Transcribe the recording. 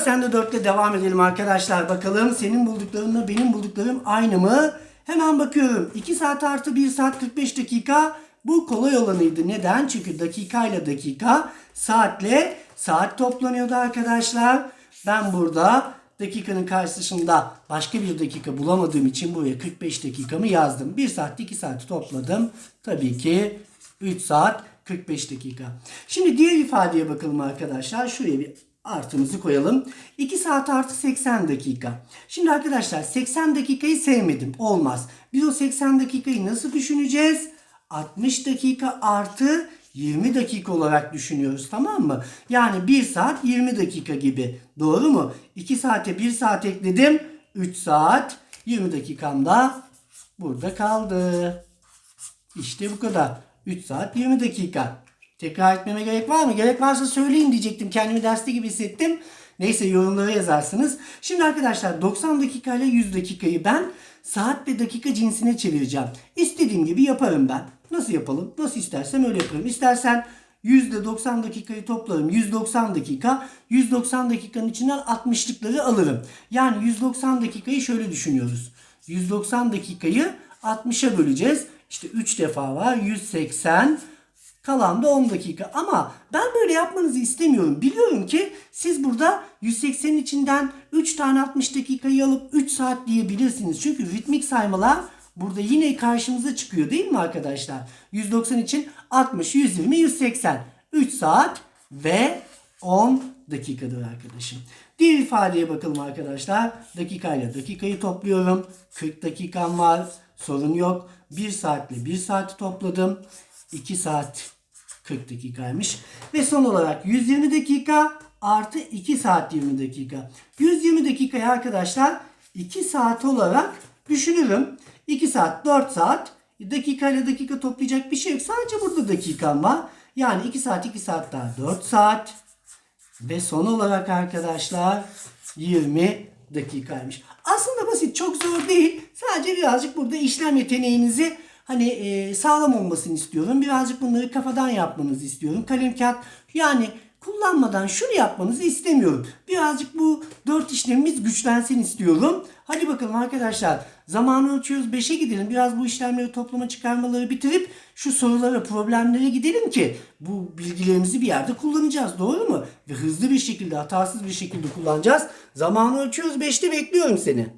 sen de 4 ile devam edelim arkadaşlar. Bakalım senin bulduklarınla benim bulduklarım aynı mı? Hemen bakıyorum. 2 saat artı 1 saat 45 dakika. Bu kolay olanıydı. Neden? Çünkü dakikayla dakika, saatle saat toplanıyordu arkadaşlar. Ben burada dakikanın karşısında başka bir dakika bulamadığım için buraya 45 dakikamı yazdım. 1 saat 2 saati topladım. Tabii ki 3 saat 45 dakika. Şimdi diğer ifadeye bakalım arkadaşlar. Şuraya bir artımızı koyalım. 2 saat artı 80 dakika. Şimdi arkadaşlar 80 dakikayı sevmedim. Olmaz. Biz o 80 dakikayı nasıl düşüneceğiz? 60 dakika artı 20 dakika olarak düşünüyoruz tamam mı? Yani 1 saat 20 dakika gibi. Doğru mu? 2 saate 1 saat ekledim. 3 saat 20 dakikam da burada kaldı. İşte bu kadar. 3 saat 20 dakika. Tekrar etmeme gerek var mı? Gerek varsa söyleyin diyecektim. Kendimi derste gibi hissettim. Neyse yorumlara yazarsınız. Şimdi arkadaşlar 90 dakika ile 100 dakikayı ben saat ve dakika cinsine çevireceğim. İstediğim gibi yaparım ben. Nasıl yapalım? Nasıl istersem öyle yaparım. İstersen yüzde 90 dakikayı toplarım. 190 dakika. 190 dakikanın içinden 60'lıkları alırım. Yani 190 dakikayı şöyle düşünüyoruz. 190 dakikayı 60'a böleceğiz. İşte 3 defa var. 180. Kalan da 10 dakika. Ama ben böyle yapmanızı istemiyorum. Biliyorum ki siz burada 180'in içinden 3 tane 60 dakikayı alıp 3 saat diyebilirsiniz. Çünkü ritmik saymalar burada yine karşımıza çıkıyor değil mi arkadaşlar? 190 için 60, 120, 180. 3 saat ve 10 dakikadır arkadaşım. Diğer ifadeye bakalım arkadaşlar. Dakikayla dakikayı topluyorum. 40 dakikam var. Sorun yok. 1 saatle 1 saati topladım. 2 saat 40 dakikaymış. Ve son olarak 120 dakika artı 2 saat 20 dakika. 120 dakikayı arkadaşlar 2 saat olarak düşünürüm. 2 saat 4 saat. Dakikayla dakika toplayacak bir şey yok. Sadece burada dakikam var. Yani 2 saat 2 saat daha 4 saat. Ve son olarak arkadaşlar 20 dakikaymış. Aslında basit çok zor değil. Sadece birazcık burada işlem yeteneğinizi hani e, sağlam olmasını istiyorum. Birazcık bunları kafadan yapmanızı istiyorum. Kalem kağıt yani kullanmadan şunu yapmanızı istemiyorum. Birazcık bu dört işlemimiz güçlensin istiyorum. Hadi bakalım arkadaşlar. Zamanı ölçüyoruz 5'e gidelim. Biraz bu işlemleri toplama çıkarmaları bitirip şu sorulara, problemlere gidelim ki bu bilgilerimizi bir yerde kullanacağız. Doğru mu? Ve hızlı bir şekilde, hatasız bir şekilde kullanacağız. Zamanı ölçüyoruz 5'te bekliyorum seni.